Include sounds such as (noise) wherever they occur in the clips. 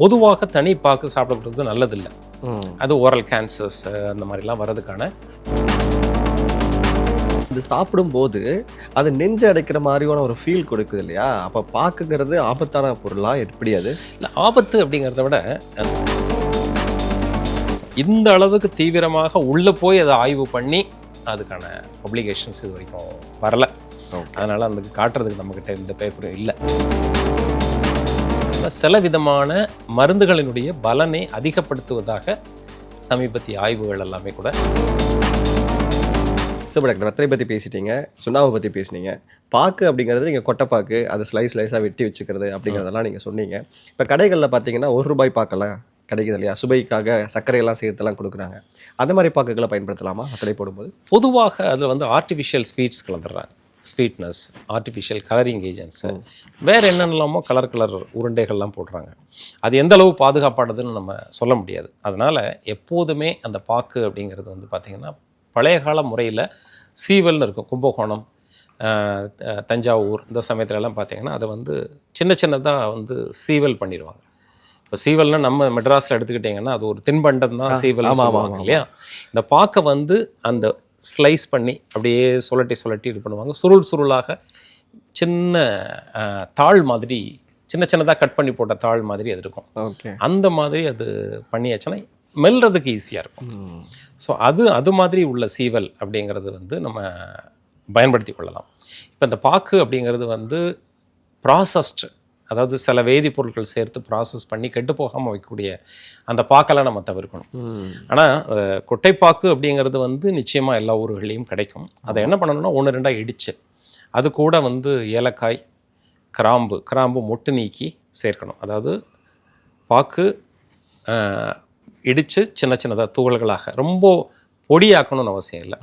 பொதுவாக தனி பாக்கு சாப்பிடப்படுறது நல்லதில்லை. அது ஓரல் கேன்சர்ஸ் அந்த மாதிரிலாம் வர்றதுக்கான. இது சாப்பிடும்போது அது நெஞ்சு அடைக்கிற மாதிரியான ஒரு ஃபீல் கொடுக்குது இல்லையா? அப்ப பாக்குங்கிறது ஆபத்தான பொருளா எப்படி அது? இல்லை ஆபத்து அப்படிங்கிறத விட இந்த அளவுக்கு தீவிரமாக உள்ளே போய் அதை ஆய்வு பண்ணி அதுக்கான பப்ளிகேஷன்ஸ் இது வரைக்கும் வரல. அதனால் அந்த காட்டுறதுக்கு நம்மக்கிட்ட எந்த பேப்பரும் இல்லை. சில விதமான மருந்துகளினுடைய பலனை அதிகப்படுத்துவதாக சமீபத்திய ஆய்வுகள் எல்லாமே கூட சூப்பர் டாக்டர் வெத்தலை பத்தி பேசிட்டீங்க சுண்ணாவை பத்தி பேசுனீங்க. பாக்கு அப்படிங்கிறது நீங்க கொட்டைப்பாக்கு அதை ஸ்லைஸ் ஸ்லைஸாக வெட்டி வச்சுக்கிறது அப்படிங்கிறதெல்லாம் நீங்க சொன்னீங்க. இப்போ கடைகளில் பார்த்தீங்கன்னா ஒரு ரூபாய் பாக்கெல்லாம் கிடைக்குது இல்லையா? சுபைக்காக சர்க்கரையெல்லாம் சேர்த்தெல்லாம் கொடுக்குறாங்க. அந்த மாதிரி பாக்குகளை பயன்படுத்தலாமா? வெத்தலை போடும்போது? பொதுவாக அதில் வந்து ஆர்டிஃபிஷியல் ஸ்வீட்ஸ் கலந்துடுறாங்க. ஸ்வீட்னஸ் ஆர்டிஃபிஷியல் கலரிங் ஏஜென்ட்ஸு வேறு என்னென்னலாமோ கலர் கலர் உருண்டைகள்லாம் போடுறாங்க. அது எந்த அளவு பாதுகாப்பானதுன்னு நம்ம சொல்ல முடியாது. அதனால் எப்போதுமே அந்த பாக்கு அப்படிங்கிறது வந்து பார்த்திங்கன்னா பழைய கால முறையில் சீவல்னு இருக்கும். கும்பகோணம் தஞ்சாவூர் இந்த சமயத்துலலாம் பார்த்தீங்கன்னா அதை வந்து சின்ன சின்னதாக வந்து சீவல் பண்ணிடுவாங்க. இப்போ சீவல்னா நம்ம மெட்ராஸில் எடுத்துக்கிட்டிங்கன்னா அது ஒரு தின்பண்டம் தான் சீவல். இல்லையா? இந்த பாக்கை வந்து அந்த ஸ்லைஸ் பண்ணி அப்படியே சுழட்டி சுழட்டி இது பண்ணுவாங்க. சுருள் சுருளாக சின்ன தாள் மாதிரி சின்ன சின்னதாக கட் பண்ணி போட்ட தாள் மாதிரி அது இருக்கும். ஓகே. அந்த மாதிரி அது பண்ணியாச்சுன்னா மெல்றதுக்கு ஈஸியாக இருக்கும். ஸோ அது அது மாதிரி உள்ள சீவல் அப்படிங்கிறது வந்து நம்ம பயன்படுத்தி கொள்ளலாம். இப்போ இந்த பாக்கு அப்படிங்கிறது வந்து ப்ராசஸ்டு அதாவது சில வேதிப்பொருட்கள் சேர்த்து ப்ராசஸ் பண்ணி கெட்டு போகாமல் வைக்கக்கூடிய அந்த பாக்கெல்லாம் நம்ம தவிர்க்கணும். ஆனால் கொட்டைப்பாக்கு அப்படிங்கிறது வந்து நிச்சயமாக எல்லா ஊர்களையும் கிடைக்கும். அதை என்ன பண்ணணும்னா ஒன்று ரெண்டாக இடிச்சு அது கூட வந்து ஏலக்காய் கிராம்பு கிராம்பு மொட்டு நீக்கி சேர்க்கணும். அதாவது பாக்கு இடித்து சின்ன சின்னதாக துகள்களாக ரொம்ப பொடியாக்கணும்னு அவசியம் இல்லை.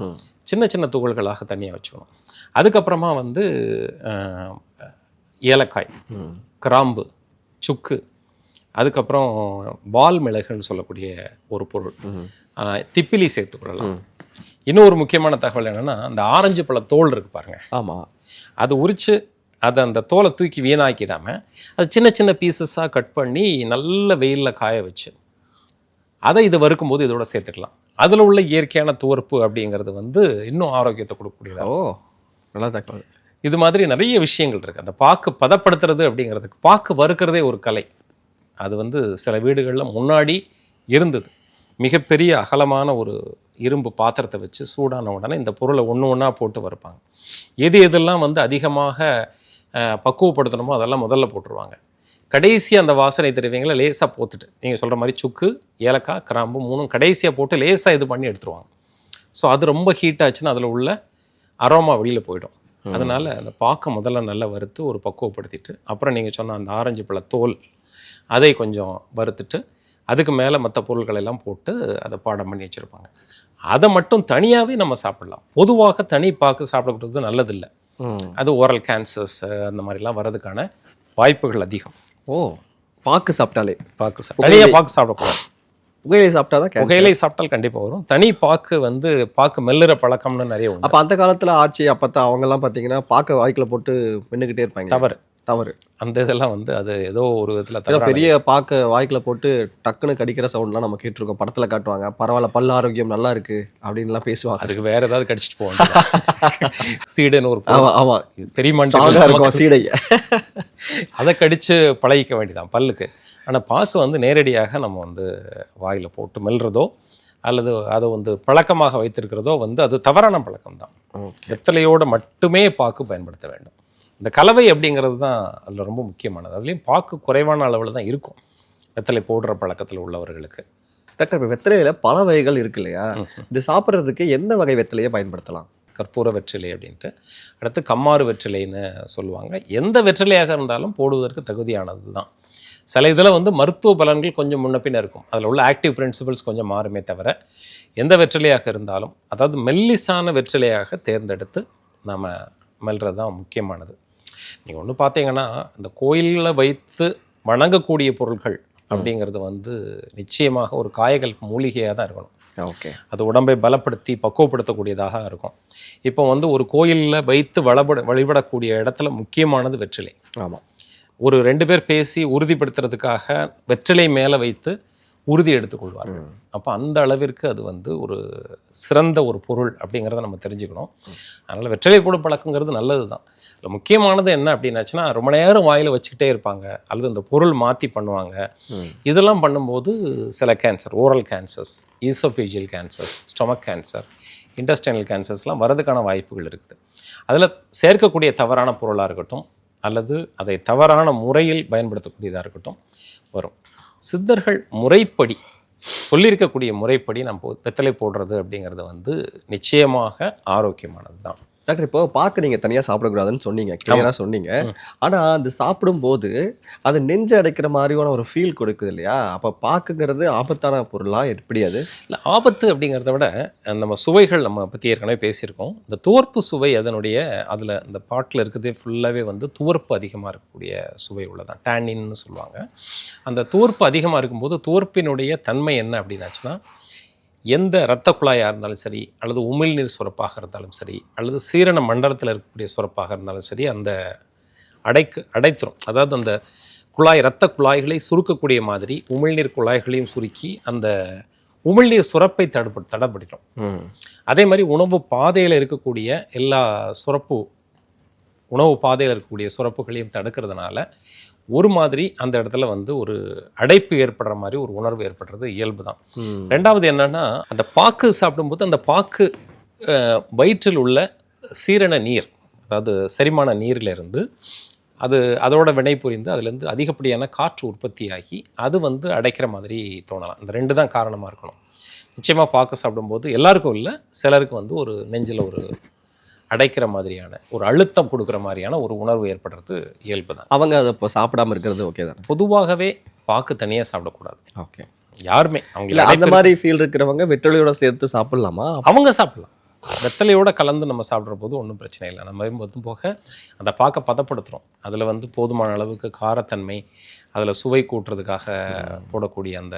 சின்ன சின்ன துகள்களாக தனியாக வச்சுக்கணும். அதுக்கப்புறமா வந்து ஏலக்காய் கிராம்பு சுக்கு அதுக்கப்புறம் வால் மிளகுன்னு சொல்லக்கூடிய ஒரு பொருள். திப்பிலி சேர்த்துக்கொள்ளலாம் இன்னும் ஒரு முக்கியமான தகவல் என்னென்னா அந்த ஆரஞ்சு பழ தோல் இருக்கு பாருங்க. ஆமா. அது உரித்து அதை அந்த தோலை தூக்கி வீணாக்கிடாமல் அது சின்ன சின்ன பீசஸாக கட் பண்ணி நல்ல வெயிலில் காய வச்சு அதை இது வறுக்கும்போது இதோட சேர்த்துக்கலாம். அதில் உள்ள இயற்கையான துவர்ப்பு அப்படிங்கிறது வந்து இன்னும் ஆரோக்கியத்தை கொடுக்கக்கூடியதா ஓ நல்லா தகவல் இது மாதிரி நிறைய விஷயங்கள் இருக்குது அந்த பாக்கு பதப்படுத்துறது அப்படிங்கிறதுக்கு பாக்கு வறுக்கிறதே ஒரு கலை. அது வந்து சில வீடுகளில் முன்னாடி இருந்தது. மிகப்பெரிய அகலமான ஒரு இரும்பு பாத்திரத்தை வச்சு சூடான உடனே இந்த பொருளை ஒன்று ஒன்றா போட்டு வறுப்பாங்க. எது எதெல்லாம் வந்து அதிகமாக பக்குவப்படுத்தணுமோ அதெல்லாம் முதல்ல போட்டுருவாங்க. கடைசி அந்த வாசனை தெரிவிங்களை லேசாக போத்துட்டு நீங்கள் சொல்கிற மாதிரி சுக்கு ஏலக்காய் கிராம்பு மூணும் கடைசியாக போட்டு லேசாக இது பண்ணி எடுத்துருவாங்க. ஸோ அது ரொம்ப ஹீட் ஆச்சுன்னா அதில் உள்ள அரோமா வெளியில் போயிடும். அதனால் அந்த பாக்கை முதல்ல நல்லா வறுத்து ஒரு பக்குவப்படுத்திட்டு அப்புறம் நீங்கள் சொன்ன அந்த ஆரஞ்சு பழ தோல் அதை கொஞ்சம் வறுத்துட்டு அதுக்கு மேலே மற்ற பொருட்கள் எல்லாம் போட்டு அதை பாடம் பண்ணி வச்சுருப்பாங்க. அதை மட்டும் தனியாகவே நம்ம சாப்பிடலாம். பொதுவாக தனி பாக்கு சாப்பிடக்கூடாது நல்லதில்லை. அது ஓரல் கேன்சர்ஸ் அந்த மாதிரிலாம் வர்றதுக்கான வாய்ப்புகள் அதிகம். ஓ பாக்கு சாப்பிட்டாலே. பாக்கு சாப்பிட தனியாக பாக்கு சாப்பிடக்கூடாது. புகையிலை சாப்பிட்டாதான் கேன்சர் புகையிலை சாப்பிட்டால் கண்டிப்பாக வரும். தனி பாக்கு வந்து பாக்கு மெல்லுற பழக்கம்னு நிறைய உண்டு. அப்ப அந்த காலத்துல ஆட்சி அப்பத்தா அவங்க எல்லாம் பாத்தீங்கன்னா பாக்க வாய்க்குல போட்டு மின்னுக்கிட்டே இருப்பாங்க. தவறு. தவறு. அந்த இதெல்லாம் வந்து அது ஏதோ ஒரு விதத்தில் பெரிய பாக்க வாய்க்குல போட்டு டக்குன்னு கடிக்கிற சவுண்ட்லாம் நம்ம கேட்டிருக்கோம். படத்துல காட்டுவாங்க. பரவாயில்ல பல் ஆரோக்கியம் நல்லா இருக்கு அப்படின்லாம் பேசுவாங்க. அதுக்கு வேற ஏதாவது கடிச்சிட்டு போவாங்க சீடுன்னு ஒரு ஆமா ஆமா. தெரியுமான்னு ஸ்ட்ராங்கா தெரியல. இருக்கும் சீடை. அதை கடிச்சு பழகிக்க வேண்டியதான் பல்லுக்கு. ஆனா பாக்கு வந்து நேரடியாக நம்ம வந்து வாயில போட்டு மெல்றதோ அல்லது அதை வந்து பழக்கமாக வைத்திருக்கிறதோ வந்து அது தவறான பழக்கம் தான் வெத்தலையோட மட்டுமே பாக்கு பயன்படுத்த வேண்டும். இந்த கலவை அப்படிங்கிறது தான் அதில் ரொம்ப முக்கியமானது. அதுலேயும் பாக்கு குறைவான அளவில் தான் இருக்கும். வெத்தலை போடுற பழக்கத்தில் உள்ளவர்களுக்கு. டாக்டர் இப்ப வெத்தலையில பல வகைகள் இருக்கு இல்லையா? இது சாப்பிட்றதுக்கு எந்த வகை வெத்தலையை பயன்படுத்தலாம்? கற்பூர வெற்றிலை அப்படின்ட்டு. அடுத்து கம்மாறு வெற்றிலைன்னு சொல்லுவாங்க. எந்த வெற்றிலையாக இருந்தாலும் போடுவதற்கு தகுதியானது தான் சில இதில் வந்து மருத்துவ பலன்கள் கொஞ்சம் முன்ன பின்ன இருக்கும். அதில் உள்ள ஆக்டிவ் பிரின்சிபல்ஸ் கொஞ்சம் மாறுமே தவிர எந்த வெற்றிலையாக இருந்தாலும் அதாவது மெல்லிசான வெற்றிலையாக தேர்ந்தெடுத்து நாம் மெல்றது தான் முக்கியமானது. நீங்கள் ஒன்று பார்த்தீங்கன்னா இந்த கோயிலில் வைத்து வணங்கக்கூடிய பொருட்கள் அப்படிங்கிறது வந்து நிச்சயமாக ஒரு காயகல் மூலிகையாக தான் இருக்கணும். ஓகே. அது உடம்பை பலப்படுத்தி பக்குவப்படுத்தக்கூடியதாக இருக்கும். இப்போ வந்து ஒரு கோயிலில் வைத்து வளபட வழிபடக்கூடிய இடத்துல முக்கியமானது வெற்றிலை. ஆமா. ஒரு ரெண்டு பேர் பேசி உறுதிப்படுத்துறதுக்காக வெற்றிலை மேலே வைத்து உறுதி எடுத்துக்கொள்வார்கள் அப்போ அந்த அளவிற்கு அது வந்து ஒரு சிறந்த ஒரு பொருள் அப்படிங்கிறத நம்ம தெரிஞ்சுக்கணும். அதனால் வெற்றிலை போடும் பழக்கங்கிறது நல்லது தான் முக்கியமானது என்ன அப்படின்னாச்சுன்னா ரொம்ப நேரம் வாயில் வச்சுக்கிட்டே இருப்பாங்க. அல்லது இந்த பொருள் மாற்றி பண்ணுவாங்க. இதெல்லாம் பண்ணும்போது சில cancer oral cancers oesophageal cancers stomach cancer intestinal கேன்சர்ஸ்லாம் வரதுக்கான வாய்ப்புகள் இருக்குது. அதில் சேர்க்கக்கூடிய தவறான பொருளாக இருக்கட்டும் அல்லது அதை தவறான முறையில் பயன்படுத்தக்கூடியதாக இருக்கட்டும் வரும். சித்தர்கள் முறைப்படி சொல்லியிருக்கக்கூடிய முறைப்படி நம்ம வெத்தலை போடுறது அப்படிங்கிறது வந்து நிச்சயமாக ஆரோக்கியமானது தான் டாக்டர் இப்போ பாக்கு நீங்க தனியா சாப்பிடக்கூடாதுன்னு சொன்னீங்க கிளியரா சொன்னீங்க. ஆனா அந்த சாப்பிடும்போது அது நெஞ்சு அடைக்கிற மாதிரியான ஒரு ஃபீல் கொடுக்குது இல்லையா? அப்ப பாக்குங்கிறது ஆபத்தான பொருளா எப்படி அது? இல்லை ஆபத்து அப்படிங்கிறத விட நம்ம சுவைகள் நம்ம பற்றி ஏற்கனவே பேசியிருக்கோம். இந்த துவர்ப்பு சுவை அதனுடைய அதில் இந்த பாட்டில் இருக்கிறதே ஃபுல்லாகவே வந்து துவர்ப்பு அதிகமாக இருக்கக்கூடிய சுவை உள்ளதான் டேனின்னு சொல்லுவாங்க. அந்த துவர்ப்பு அதிகமாக இருக்கும்போது துவர்ப்பினுடைய தன்மை என்ன அப்படின்னாச்சுன்னா எந்த இரத்த குழாயாக இருந்தாலும் சரி அல்லது உமிழ்நீர் சுரப்பாக இருந்தாலும் சரி அல்லது சீரண மண்டலத்தில் இருக்கக்கூடிய சுரப்பாக இருந்தாலும் சரி அந்த அடைக்கு அடைத்துரும். அதாவது அந்த குழாய் இரத்த குழாய்களை சுருக்கக்கூடிய மாதிரி உமிழ்நீர் குழாய்களையும் சுருக்கி அந்த உமிழ்நீர் சுரப்பை தடுப்பு தடப்படிடும் அதே மாதிரி உணவு பாதையில் இருக்கக்கூடிய எல்லா சுரப்பு உணவு பாதையில் இருக்கக்கூடிய சுரப்புகளையும் தடுக்கிறதுனால ஒரு மாதிரி அந்த இடத்துல வந்து ஒரு அடைப்பு ஏற்படுற மாதிரி ஒரு உணர்வு ஏற்படுறது இயல்பு தான். ரெண்டாவது என்னன்னா அந்த பாக்கு சாப்பிடும்போது அந்த பாக்கு வயிற்றில் உள்ள சீரண நீர் அதாவது செரிமான நீர்ல இருந்து அது அதோட வினை புரிந்து அதுலேருந்து அதிகப்படியான காற்று உற்பத்தியாகி அது வந்து அடைக்கிற மாதிரி தோணலாம். இந்த ரெண்டு தான் காரணமாக இருக்கணும். நிச்சயமாக பாக்கு சாப்பிடும்போது எல்லாருக்கும் இல்லை சிலருக்கு வந்து ஒரு நெஞ்சில் ஒரு அடைக்கிற மாதிரியான ஒரு அழுத்தம் கொடுக்குற மாதிரியான ஒரு உணர்வு ஏற்படுறது இயல்பு தான் அவங்க அதை இப்போ சாப்பிடாம இருக்கிறது ஓகே தானே? பொதுவாகவே பாக்கு தனியாக சாப்பிடக்கூடாது. ஓகே யாருமே இல்ல அவங்க அந்த மாதிரி ஃபீல் இருக்கிறவங்க வெற்றலையோட சேர்த்து சாப்பிடலாமா? அவங்க சாப்பிடலாம். வெத்தலையோட கலந்து நம்ம சாப்பிட்ற போது ஒன்றும் பிரச்சனை இல்லை. நம்ம வந்து போக அந்த பாக்கை பதப்படுத்துகிறோம் அதில் வந்து போதுமான அளவுக்கு காரத்தன்மை அதில் சுவை கூட்டுறதுக்காக போடக்கூடிய அந்த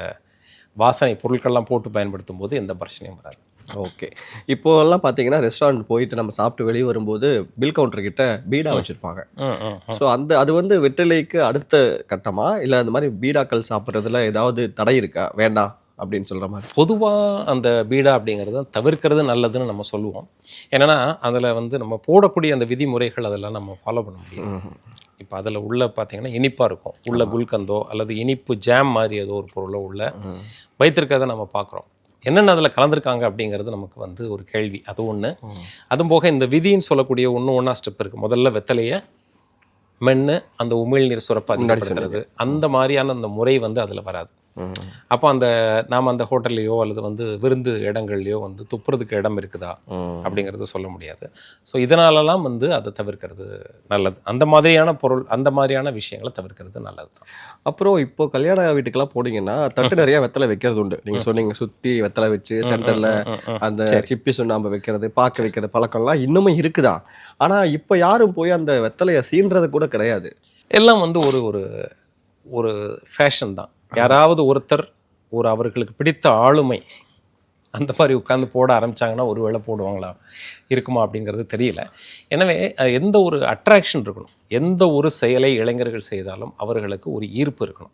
வாசனை பொருட்கள்லாம் போட்டு பயன்படுத்தும் போது எந்த பிரச்சனையும் வராது. ஓகே. இப்போ எல்லாம் பார்த்தீங்கன்னா ரெஸ்டாரண்ட் போயிட்டு நம்ம சாப்பிட்டு வெளியே வரும்போது பில் கவுண்டர் கிட்ட பீடா வச்சிருப்பாங்க. ஸோ அந்த அது வந்து வெற்றிலைக்கு அடுத்த கட்டமா? இல்லை அந்த மாதிரி பீடாக்கள் சாப்பிட்றதுல ஏதாவது தடை இருக்கா? வேண்டாம் அப்படின்னு சொல்ற மாதிரி. பொதுவாக அந்த பீடா அப்படிங்கிறத தவிர்க்கிறது நல்லதுன்னு நம்ம சொல்லுவோம். என்னன்னா அதில் வந்து நம்ம போடக்கூடிய அந்த விதிமுறைகள் அதெல்லாம் நம்ம ஃபாலோ பண்ண முடியும் இப்போ அதில் உள்ள பார்த்தீங்கன்னா இனிப்பாக இருக்கும். உள்ள குல்கந்தோ அல்லது இனிப்பு ஜாம் மாதிரி ஏதோ ஒரு பொருளோ உள்ள வைத்திருக்கிறத நம்ம பார்க்குறோம் என்னென்ன அதில் கலந்துருக்காங்க அப்படிங்கிறது நமக்கு வந்து ஒரு கேள்வி. அது ஒன்று அதுவும் போக இந்த விதின்னு சொல்லக்கூடிய ஒன்று ஒன்றா ஸ்டெப் இருக்குது முதல்ல வெத்தலையை மென்று அந்த உமிழ்நீர் சுரப்பை அதிகப்படுத்துறது. அந்த மாதிரியான அந்த முறை வந்து அதில் வராது. அப்போ அந்த நாம் அந்த ஹோட்டல்லையோ அல்லது வந்து விருந்து இடங்கள்லையோ வந்து துப்புறதுக்கு இடம் இருக்குதா? அப்படிங்கிறது சொல்ல முடியாது. ஸோ இதனாலலாம் வந்து அதை தவிர்க்கிறது நல்லது. அந்த மாதிரியான பொருள் அந்த மாதிரியான விஷயங்களை தவிர்க்கிறது நல்லது தான் அப்புறம் இப்போ கல்யாண வீட்டுக்கெல்லாம் போனீங்கன்னா தட்டு நிறைய வெத்தலை வைக்கிறது உண்டு. நீங்க சொன்னீங்க சுத்தி வெத்தலை வச்சு சென்டர்ல அந்த சிப்பி சுண்ணாம்பு வைக்கிறது பாக்கு வைக்கிறது பழக்கம்லாம் இன்னமும் இருக்குதான் ஆனா இப்போ யாரும் போய் அந்த வெத்தலையை சீன்றது கூட கிடையாது. எல்லாம் வந்து ஒரு ஒரு ஒரு ஃபேஷன் தான். யாராவது ஒருத்தர் ஒரு அவர்களுக்கு பிடித்த ஆளுமை அந்த மாதிரி உட்காந்து போட ஆரம்பிச்சாங்கன்னா ஒரு வேளை போடுவாங்களா? இருக்குமா அப்படிங்கிறது தெரியல. எனவே எந்த ஒரு அட்ராக்ஷன் இருக்கணும் எந்த ஒரு செயலை இளைஞர்கள் செய்தாலும் அவர்களுக்கு ஒரு ஈர்ப்பு இருக்கணும்.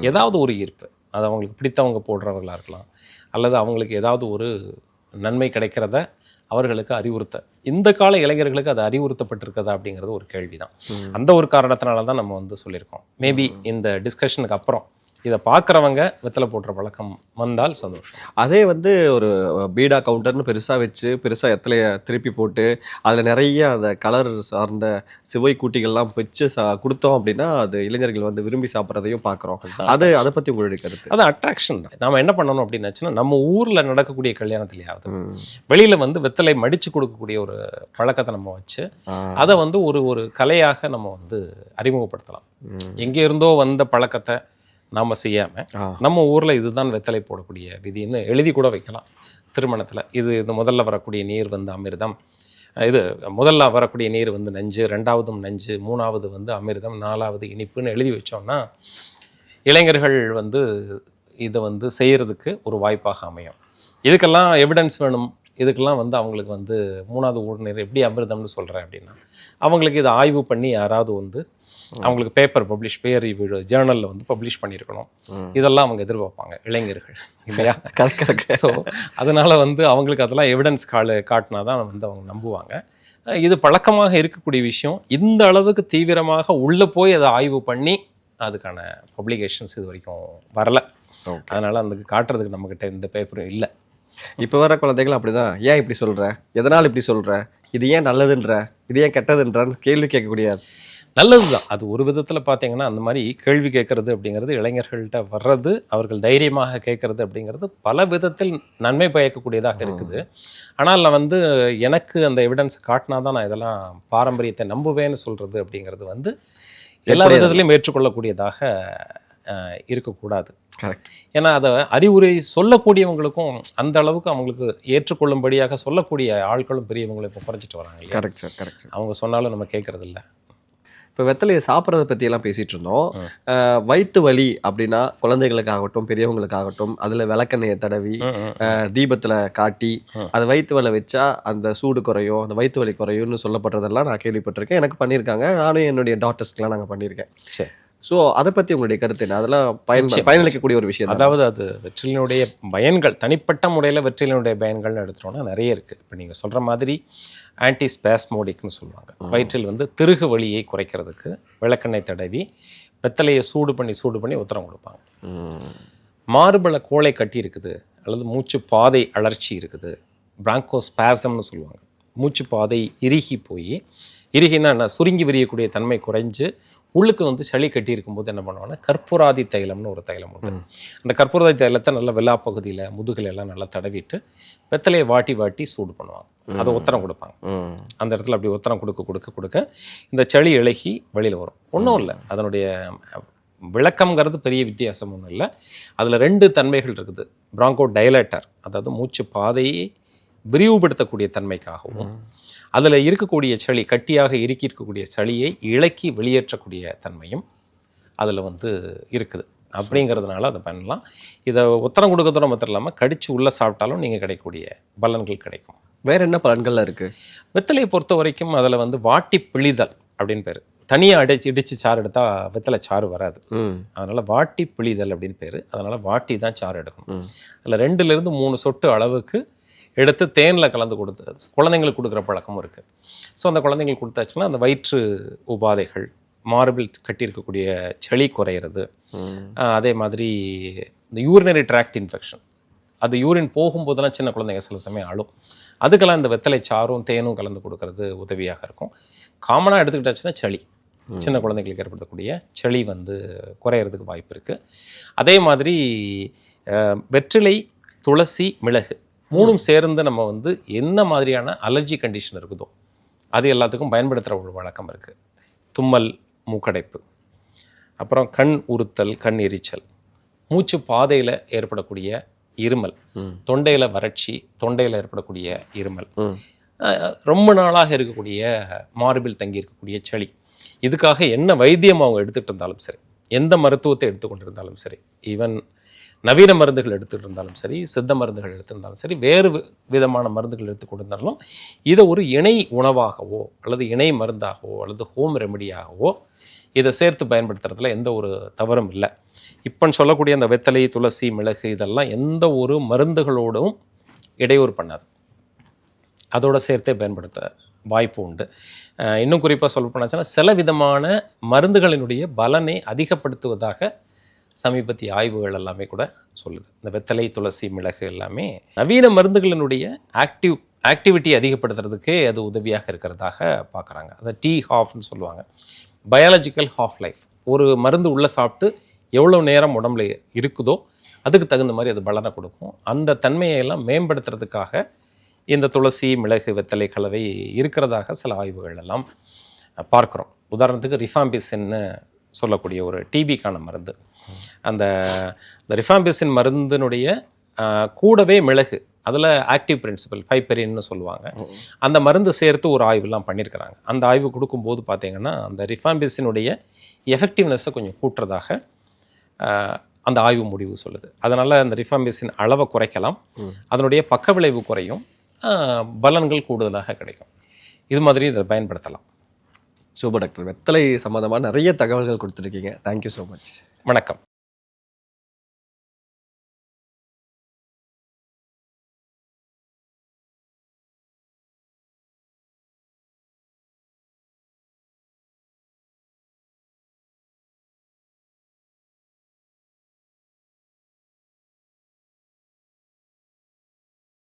ஏதாவது ஒரு ஈர்ப்பு. அது அவங்களுக்கு பிடித்தவங்க போடுறவர்களாக இருக்கலாம். அல்லது அவங்களுக்கு ஏதாவது ஒரு நன்மை கிடைக்கிறத அவர்களுக்கு அறிவுறுத்த. இந்த கால இளைஞர்களுக்கு அது அறிவுறுத்தப்பட்டிருக்கதா அப்படிங்கிறது ஒரு கேள்விதான். அந்த ஒரு காரணத்தினால தான் நம்ம வந்து சொல்லியிருக்கோம். மேபி இந்த டிஸ்கஷனுக்கு அப்புறம் இதை பார்க்குறவங்க வெத்தலை போடுற பழக்கம் வந்தால் சந்தோஷம் அதே வந்து ஒரு பீடா கவுண்டர்னு பெருசா வச்சு பெருசா எத்தலைய திருப்பி போட்டு அதுல நிறைய அந்த கலர் சார்ந்த சுவை கூட்டிகள்லாம் வச்சு சா- கொடுத்தோம் அப்படின்னா அது இளைஞர்கள் வந்து விரும்பி சாப்பிட்றதையும் பார்க்குறோம் அது அதை பத்தி உங்களுடைய கருத்து அது அட்ராக்ஷன் தான் நாம என்ன பண்ணணும் அப்படின்னாச்சுன்னா நம்ம ஊர்ல நடக்கக்கூடிய கல்யாணத்துலயாவது. வெளியில வந்து வெத்தலை மடிச்சு கொடுக்கக்கூடிய ஒரு பழக்கத்தை நம்ம வச்சு. அதை வந்து ஒரு ஒரு கலையாக நம்ம வந்து அறிமுகப்படுத்தலாம். எங்கே இருந்தோ வந்த பழக்கத்தை நாம செய்யாம ஆ. நம்ம ஊர்ல இதுதான் வெத்தலை போடக்கூடிய விதின்னு எழுதி கூட வைக்கலாம். திருமணத்துல இது இது முதல்ல வரக்கூடிய நீர் வந்து அமிர்தம். இது முதல்ல வரக்கூடிய நீர் வந்து நஞ்சு ரெண்டாவதும் நஞ்சு மூணாவது வந்து அமிர்தம் நாலாவது இனிப்புன்னு எழுதி வச்சோம்னா இளைஞர்கள் வந்து இதை வந்து செய்யறதுக்கு ஒரு வாய்ப்பாக அமையும். இதுக்கெல்லாம் எவிடன்ஸ் வேணும். இதுக்கெல்லாம் வந்து அவங்களுக்கு வந்து மூணாவது ஊடுநீர் எப்படி அமிர்தம்னு சொல்கிறேன் அப்படின்னா அவங்களுக்கு இதை ஆய்வு பண்ணி யாராவது வந்து அவங்களுக்கு பேப்பர் பப்ளிஷ் பேர் ரிவ்யூ ஜேர்னலில் வந்து பப்ளிஷ் பண்ணியிருக்கணும். இதெல்லாம் அவங்க எதிர்பார்ப்பாங்க இளைஞர்கள் இல்லையா? (laughs) ஸோ அதனால் வந்து அவங்களுக்கு அதெல்லாம் எவிடன்ஸ் காலு காட்டினா தான் வந்து அவங்க நம்புவாங்க. இது பழக்கமாக இருக்கக்கூடிய விஷயம். இந்த அளவுக்கு தீவிரமாக உள்ளே போய் அதை ஆய்வு பண்ணி அதுக்கான பப்ளிகேஷன்ஸ் இது வரைக்கும் வரல. அதனால் அந்த காட்டுறதுக்கு நம்மக்கிட்ட எந்த பேப்பரும் இல்லை. இப்போ வர குழந்தைகள் அப்படிதான். ஏன் இப்படி சொல்ற? எதனால் இப்படி சொல்ற? இது ஏன் நல்லதுன்ற? இது ஏன் கெட்டதுன்றான்னு கேள்வி கேட்கக்கூடிய நல்லது தான் அது ஒரு விதத்தில் பார்த்தீங்கன்னா அந்த மாதிரி கேள்வி கேட்கறது அப்படிங்கிறது இளைஞர்கள்ட்ட வர்றது அவர்கள் தைரியமாக கேட்கறது அப்படிங்கிறது பல விதத்தில் நன்மை பயக்கக்கூடியதாக இருக்குது. ஆனால் நான் வந்து எனக்கு அந்த எவிடன்ஸ் காட்டினா தான் நான் இதெல்லாம் பாரம்பரியத்தை நம்புவேன்னு சொல்கிறது அப்படிங்கிறது வந்து எல்லா விதத்திலையும் ஏற்றுக்கொள்ளக்கூடியதாக இருக்கக்கூடாது. கரெக்ட் ஏன்னா அதை அறிவுரை சொல்லக்கூடியவங்களுக்கும் அந்த அளவுக்கு அவங்களுக்கு ஏற்றுக்கொள்ளும்படியாக சொல்லக்கூடிய ஆட்களும் பெரியவங்களும் இப்போ குறைஞ்சிட்டு வராங்க கரெக்ட் சார் கரெக்ட் சார் அவங்க சொன்னாலும் நம்ம கேட்கறது இல்ல இப்போ வெத்தலையை சாப்பிட்றத பற்றி எல்லாம் பேசிட்டு இருந்தோம் வயித்து வலி அப்படின்னா குழந்தைகளுக்காகட்டும் பெரியவங்களுக்காகட்டும் அதுல விளக்கெண்ணெயை தடவி தீபத்துல காட்டி அது வயிற்று வலி வச்சா அந்த சூடு குறையும் அந்த வயிற்று வலி குறையும்னு சொல்லப்படுறதெல்லாம் நான் கேள்விப்பட்டிருக்கேன். எனக்கு பண்ணியிருக்காங்க. நானும் என்னுடைய டாக்டர்ஸ்க்குலாம் நாங்கள் பண்ணியிருக்கேன். சரி. ஸோ அதை பற்றி உங்களுடைய கருத்து என்ன? அதெல்லாம் பயன் பயனளிக்கக்கூடிய ஒரு விஷயம் அதாவது அது வெற்றிலினுடைய பயன்கள் தனிப்பட்ட முறையில் வெற்றிலினுடைய பயன்கள்னு எடுத்துட்டோம்னா நிறைய இருக்குது இப்போ நீங்கள் சொல்கிற மாதிரி ஆன்டி ஸ்பேஸ்மோடிக்னு சொல்லுவாங்க. வயிற்றில் வந்து திருகு வலியை குறைக்கிறதுக்கு விளக்கெண்ணெய் தடவி வெத்தலையை சூடு பண்ணி சூடு பண்ணி உத்தரம் கொடுப்பாங்க. மார்பள கோழை கட்டி இருக்குது அல்லது மூச்சு பாதை அழற்சி இருக்குது பிராங்கோஸ்பாசம்னு சொல்லுவாங்க. மூச்சு பாதை இறுகி போய் இறுகினா என்ன? சுருங்கி விரியக்கூடிய தன்மை குறைஞ்சு உள்ளுக்கு வந்து சளி கட்டி இருக்கும்போது என்ன பண்ணுவாங்கன்னா கற்பூராதி தைலம்னு ஒரு தைலம் உண்டு. அந்த கற்பூராதி தைலத்தை நல்லா வெள்ளா பகுதியில் முதுகுல எல்லாம் நல்லா தடவிட்டு வெத்தலையை வாட்டி வாட்டி சூடு பண்ணுவாங்க. அதை உத்தரம் கொடுப்பாங்க. அந்த இடத்துல அப்படி உத்தரம் கொடுக்க கொடுக்க கொடுக்க இந்த சளி இழகி வெளியில் வரும். ஒன்றும் இல்லை. அதனுடைய விளக்கம்ங்கிறது பெரிய வித்தியாசம் ஒன்றும் இல்லை. அதில் ரெண்டு தன்மைகள் இருக்குது. பிராங்கோ டைலேட்டர் அதாவது மூச்சு பாதையை விரிவுபடுத்தக்கூடிய தன்மைக்காகவும் அதில் இருக்கக்கூடிய சளி கட்டியாக இறுக்கி இருக்கக்கூடிய சளியை இழக்கி வெளியேற்றக்கூடிய தன்மையும் அதில் வந்து இருக்குது. அப்படிங்கிறதுனால அதை பண்ணலாம். இதை உத்தரம் கொடுக்கறதோட மாத்திரம் இல்லாமல் கடிச்சு உள்ளே சாப்பிட்டாலும் நீங்கள் கிடைக்கக்கூடிய பலன்கள் கிடைக்கும். வேற என்ன பலன்கள்லாம் இருக்கு? வெத்தலையை பொறுத்த வரைக்கும் அதில் வந்து வாட்டி பிழிதல் அப்படின்னு பேர். தனியாக அடிச்சு இடித்து சாறு எடுத்தால் வெத்தலை சாறு வராது. ம். அதனால் வாட்டி பிழிதல் அப்படின்னு பேர். அதனால் வாட்டி தான் சாறு எடுக்கணும். அதில் ரெண்டுலேருந்து மூணு சொட்டு அளவுக்கு எடுத்து தேனில் கலந்து கொடுத்து குழந்தைங்களுக்கு கொடுக்குற பழக்கமும் இருக்குது ஸோ அந்த குழந்தைங்களுக்கு கொடுத்தாச்சுன்னா அந்த வயிற்று உபாதைகள் மார்பிள் கட்டியிருக்கக்கூடிய சளி குறையிறது அதே மாதிரி இந்த யூரினரி ட்ராக்ட் இன்ஃபெக்ஷன் அது யூரின் போகும்போதெல்லாம் சின்ன குழந்தைங்க சில சமயம் அழும். அதுக்கெல்லாம் இந்த வெத்தலை சாறும் தேனும் கலந்து கொடுக்கறது உதவியாக இருக்கும். காமனாக எடுத்துக்கிட்டாச்சுன்னா சளி. சின்ன குழந்தைங்களுக்கு ஏற்படுத்தக்கூடிய சளி வந்து குறையிறதுக்கு வாய்ப்பு இருக்குது அதே மாதிரி வெற்றிலை துளசி மிளகு மூணும் சேர்ந்து நம்ம வந்து என்ன மாதிரியான அலர்ஜி கண்டிஷன் இருக்குதோ அது எல்லாத்துக்கும் பயன்படுத்துகிற ஒரு வழக்கம் இருக்குது தும்மல் மூக்கடைப்பு. அப்புறம் கண் உறுத்தல் கண் எரிச்சல். மூச்சு பாதையில் ஏற்படக்கூடிய இருமல். தொண்டையில் வறட்சி தொண்டையில் ஏற்படக்கூடிய இருமல். ரொம்ப நாளாக இருக்கக்கூடிய மார்பில் தங்கி இருக்கக்கூடிய சளி. இதுக்காக என்ன வைத்தியம் அவங்க எடுத்துகிட்டு இருந்தாலும் சரி எந்த மருத்துவத்தை எடுத்துக்கொண்டு இருந்தாலும் சரி ஈவன் நவீன மருந்துகள் எடுத்துகிட்டு இருந்தாலும் சரி சித்த மருந்துகள் எடுத்திருந்தாலும் சரி வேறு விதமான மருந்துகள் எடுத்துக்கொண்டு இருந்தாலும் இதை ஒரு இணை உணவாகவோ அல்லது இணை மருந்தாகவோ அல்லது ஹோம் ரெமெடியாகவோ இதை சேர்த்து பயன்படுத்துறதுல எந்த ஒரு தவறும் இல்லை. இப்போ சொல்லக்கூடிய அந்த வெத்தலை துளசி மிளகு இதெல்லாம் எந்த ஒரு மருந்துகளோடும் இடையூறு பண்ணாது. அதோடு சேர்த்தே பயன்படுத்த வாய்ப்பு உண்டு. இன்னும் குறிப்பாக சொல்ல போனாச்சுன்னா சில விதமான மருந்துகளினுடைய பலனை அதிகப்படுத்துவதாக சமீபத்திய ஆய்வுகள் எல்லாமே கூட சொல்லுது. இந்த வெத்தலை துளசி மிளகு எல்லாமே நவீன மருந்துகளினுடைய ஆக்டிவ் ஆக்டிவிட்டி அதிகப்படுத்துறதுக்கு அது உதவியாக இருக்கிறதாக பார்க்குறாங்க. அதை டீ ஹாஃப்னு சொல்லுவாங்க. பயாலஜிக்கல் ஹாஃப் லைஃப் ஒரு மருந்து உள்ளே சாப்பிட்டு எவ்வளோ நேரம் உடம்புல இருக்குதோ அதுக்கு தகுந்த மாதிரி அது பலனை கொடுக்கும். அந்த தன்மையை எல்லாம் மேம்படுத்துறதுக்காக இந்த துளசி மிளகு வெத்தலை கலவை இருக்கிறதாக சில ஆய்வுகள் எல்லாம் பார்க்குறோம். உதாரணத்துக்கு ரிஃபாம்பிசின்னு சொல்லக்கூடிய ஒரு டிபிக்கான மருந்து. அந்த இந்த ரிஃபாம்பிசின் மருந்தினுடைய கூடவே மிளகு அதில் ஆக்டிவ் பிரின்சிபல் ஃபைப்பரின்னு சொல்லுவாங்க. அந்த மருந்து சேர்த்து ஒரு ஆய்வுலாம் பண்ணியிருக்கிறாங்க அந்த ஆய்வு கொடுக்கும்போது பார்த்தீங்கன்னா அந்த ரிஃபாம்பிசினுடைய எஃபெக்டிவ்னஸை கொஞ்சம் கூட்டுறதாக அந்த ஆய்வு முடிவு சொல்லுது. அதனால் அந்த ரிஃபாம்பிசின் அளவை குறைக்கலாம். அதனுடைய பக்க விளைவு குறையும் பலன்கள் கூடுதலாக கிடைக்கும். இது மாதிரி இதை பயன்படுத்தலாம். Super doctor. வெத்தலை சம்மந்தமாக நிறைய தகவல்கள் கொடுத்துருக்கீங்க. தேங்க்யூ ஸோ மச் வணக்கம்.